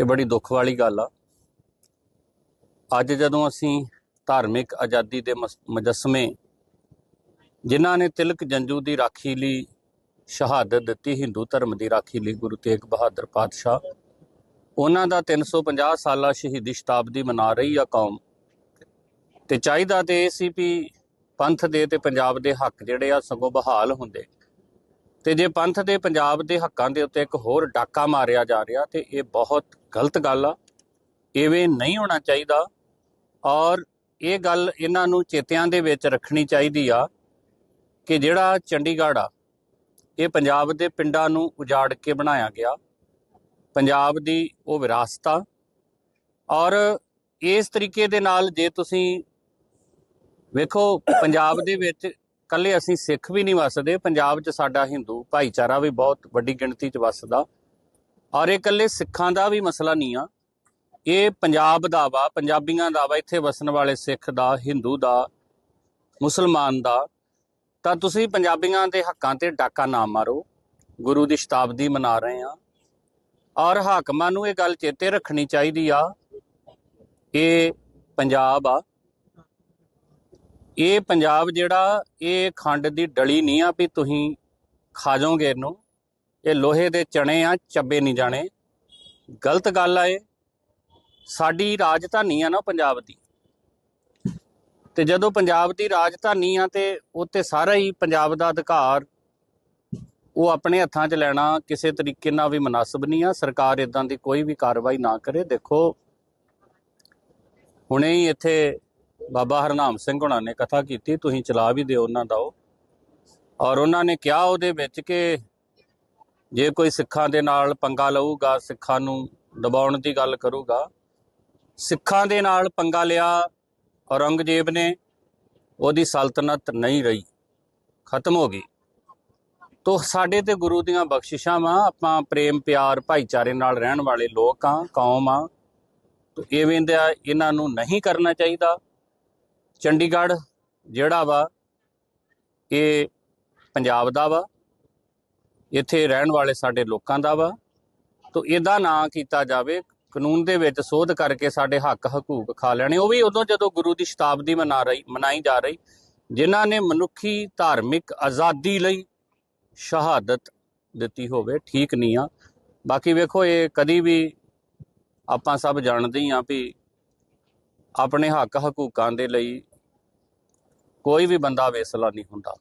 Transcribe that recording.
ਇਹ ਬੜੀ ਦੁੱਖ ਵਾਲੀ ਗੱਲ ਆ। ਅੱਜ ਜਦੋਂ ਅਸੀਂ ਧਾਰਮਿਕ ਆਜ਼ਾਦੀ ਦੇ ਮਸ- ਮੁਜੱਸਮੇ ਜਿਨ੍ਹਾਂ ਨੇ ਤਿਲਕ ਜੰਜੂ ਦੀ ਰਾਖੀ ਲਈ ਸ਼ਹਾਦਤ ਦਿੱਤੀ, ਹਿੰਦੂ ਧਰਮ ਦੀ ਰਾਖੀ ਲਈ ਗੁਰੂ ਤੇਗ ਬਹਾਦਰ ਪਾਤਸ਼ਾਹ, ਉਹਨਾਂ ਦਾ 350 ਸਾਲਾ ਸ਼ਹੀਦੀ ਸ਼ਤਾਬਦੀ ਮਨਾ ਰਹੀ ਆ ਕੌਮ। ਤੇ ਚਾਹੀਦਾ ਤੇ ਇਹ ਸੀ ਵੀ ਪੰਥ ਦੇ ਤੇ ਪੰਜਾਬ ਦੇ ਹੱਕ ਜਿਹੜੇ ਆ ਸਗੋਂ ਬਹਾਲ ਹੁੰਦੇ। ਤੇ ਜੇ ਪੰਥ ਦੇ ਪੰਜਾਬ ਦੇ ਹੱਕਾਂ ਦੇ ਉੱਤੇ ਇੱਕ ਹੋਰ ਡਾਕਾ ਮਾਰਿਆ ਜਾ ਰਿਹਾ ਤੇ ਇਹ ਬਹੁਤ ਗਲਤ ਗੱਲ ਆ। ਇਵੇਂ ਨਹੀਂ ਹੋਣਾ ਚਾਹੀਦਾ ਔਰ ਇਹ ਗੱਲ ਇਹਨਾਂ ਨੂੰ ਚੇਤਿਆਂ ਦੇ ਵਿੱਚ ਰੱਖਣੀ ਚਾਹੀਦੀ ਆ ਕਿ ਜਿਹੜਾ ਚੰਡੀਗੜ੍ਹ ਆ, ਇਹ ਪੰਜਾਬ ਦੇ ਪਿੰਡਾਂ ਨੂੰ ਉਜਾੜ ਕੇ ਬਣਾਇਆ ਗਿਆ। ਪੰਜਾਬ ਦੀ ਉਹ ਵਿਰਾਸਤ ਆ ਔਰ ਇਸ ਤਰੀਕੇ ਦੇ ਨਾਲ ਜੇ ਤੁਸੀਂ ਵੇਖੋ, ਪੰਜਾਬ ਦੇ ਵਿੱਚ ਕੱਲੇ ਅਸੀਂ ਸਿੱਖ ਵੀ ਨਹੀਂ ਵਸਦੇ, ਪੰਜਾਬ 'ਚ ਸਾਡਾ ਹਿੰਦੂ ਭਾਈਚਾਰਾ ਵੀ ਬਹੁਤ ਵੱਡੀ ਗਿਣਤੀ 'ਚ ਵਸਦਾ। ਔਰ ਇਹ ਕੱਲੇ ਸਿੱਖਾਂ ਦਾ ਵੀ ਮਸਲਾ ਨਹੀਂ ਆ। ਇਹ ਪੰਜਾਬ ਦਾ ਵਾ, ਪੰਜਾਬੀਆਂ ਦਾ ਵਾ, ਇੱਥੇ ਵਸਣ ਵਾਲੇ ਸਿੱਖ ਦਾ, ਹਿੰਦੂ ਦਾ, ਮੁਸਲਮਾਨ ਦਾ। ਤਾਂ ਤੁਸੀਂ ਪੰਜਾਬੀਆਂ ਦੇ ਹੱਕਾਂ ਤੇ ਡਾਕਾ ਨਾ ਮਾਰੋ। ਗੁਰੂ ਦੀ ਸ਼ਤਾਬਦੀ ਮਨਾ ਰਹੇ ਆ ਔਰ ਹਾਕਮਾਂ ਨੂੰ ਇਹ ਗੱਲ ਚੇਤੇ ਰੱਖਣੀ ਚਾਹੀਦੀ ਆ। ਇਹ ਪੰਜਾਬ ਆ। ਇਹ ਪੰਜਾਬ ਜਿਹੜਾ, ਇਹ ਖੰਡ ਦੀ ਡਲੀ ਨਹੀਂ ਆ ਵੀ ਤੁਸੀਂ ਖਾ ਜਾਓਗੇ ਇਹਨੂੰ। ਇਹ ਲੋਹੇ ਦੇ ਚਣੇ ਆ, ਚੱਬੇ ਨਹੀਂ ਜਾਣੇ। ਗਲਤ ਗੱਲ ਆ ਇਹ। ਸਾਡੀ ਰਾਜਧਾਨੀ ਆ ਨਾ ਪੰਜਾਬ ਦੀ। ਤੇ ਜਦੋਂ ਪੰਜਾਬ ਦੀ ਰਾਜਧਾਨੀ ਆ ਤੇ ਉੱਤੇ ਸਾਰਾ ਹੀ ਪੰਜਾਬ ਦਾ ਅਧਿਕਾਰ ਉਹ ਆਪਣੇ ਹੱਥਾਂ 'ਚ ਲੈਣਾ ਕਿਸੇ ਤਰੀਕੇ ਨਾਲ ਵੀ ਮناسب ਨਹੀਂ ਆ। ਸਰਕਾਰ ਇਦਾਂ ਦੀ ਕੋਈ ਵੀ ਕਾਰਵਾਈ ਨਾ ਕਰੇ। ਦੇਖੋ, ਹੁਣੇ ਹੀ ਇੱਥੇ ਬਾਬਾ ਹਰਨਾਮ ਸਿੰਘ ਹੁਣਾਂ ਨੇ ਕਥਾ ਕੀਤੀ, ਤੁਸੀਂ ਚਲਾ ਵੀ ਦਿਓ ਉਹਨਾਂ ਦਾ ਉਹ। ਔਰ ਉਹਨਾਂ ਨੇ ਕਿਹਾ ਉਹਦੇ ਵਿੱਚ ਕਿ ਜੇ ਕੋਈ ਸਿੱਖਾਂ ਦੇ ਨਾਲ ਪੰਗਾ ਲਊਗਾ, ਸਿੱਖਾਂ ਨੂੰ ਦਬਾਉਣ ਦੀ ਗੱਲ ਕਰੂਗਾ, ਸਿੱਖਾਂ ਦੇ ਨਾਲ ਪੰਗਾ ਲਿਆ, ਔਰੰਗਜ਼ੇਬ ਨੇ, ਉਹਦੀ ਸਲਤਨਤ ਨਹੀਂ ਰਹੀ, ਖਤਮ ਹੋ ਗਈ। ਤੋ ਸਾਡੇ ਤੇ ਗੁਰੂ ਦੀਆਂ ਬਖਸ਼ਿਸ਼ਾਂ ਵਾ, ਆਪਾਂ ਪ੍ਰੇਮ, ਪਿਆਰ, ਭਾਈਚਾਰੇ ਨਾਲ ਰਹਿਣ ਵਾਲੇ ਲੋਕ ਆ, ਕੌਮ ਆ। ਤੋ ਇਵੇਂ ਦਾ ਇਹਨਾਂ ਨੂੰ ਨਹੀਂ ਕਰਨਾ ਚਾਹੀਦਾ। ਚੰਡੀਗੜ੍ਹ ਜਿਹੜਾ ਵਾ, ਇਹ ਪੰਜਾਬ ਦਾ ਵਾ, ਇੱਥੇ ਰਹਿਣ ਵਾਲੇ ਸਾਡੇ ਲੋਕਾਂ ਦਾ ਵਾ, ਤੋ ਇਹਦਾ ਨਾਂ ਕੀਤਾ ਜਾਵੇ, ਕਾਨੂੰਨ ਦੇ ਵਿੱਚ ਸੋਧ ਕਰਕੇ ਸਾਡੇ ਹੱਕ ਹਕੂਕ ਖਾ ਲੈਣੇ। ਉਹ ਵੀ ਉਦੋਂ ਜਦੋਂ ਗੁਰੂ ਦੀ ਸ਼ਤਾਬਦੀ ਮਨਾ ਰਹੀ, ਮਨਾਈ ਜਾ ਰਹੀ, ਜਿਨ੍ਹਾਂ ਨੇ ਮਨੁੱਖੀ ਧਾਰਮਿਕ ਆਜ਼ਾਦੀ ਲਈ ਸ਼ਹਾਦਤ ਦਿੱਤੀ ਹੋਵੇ, ਠੀਕ ਨਹੀਂ ਆ। ਬਾਕੀ ਵੇਖੋ, ਇਹ ਕਦੀ ਵੀ ਆਪਾਂ ਸਭ ਜਾਣਦੇ ਹੀ ਆ ਵੀ ਆਪਣੇ ਹੱਕ ਹਕੂਕਾਂ ਦੇ ਲਈ ਕੋਈ ਵੀ ਬੰਦਾ ਵੇਸਲਾ ਨਹੀਂ ਹੁੰਦਾ।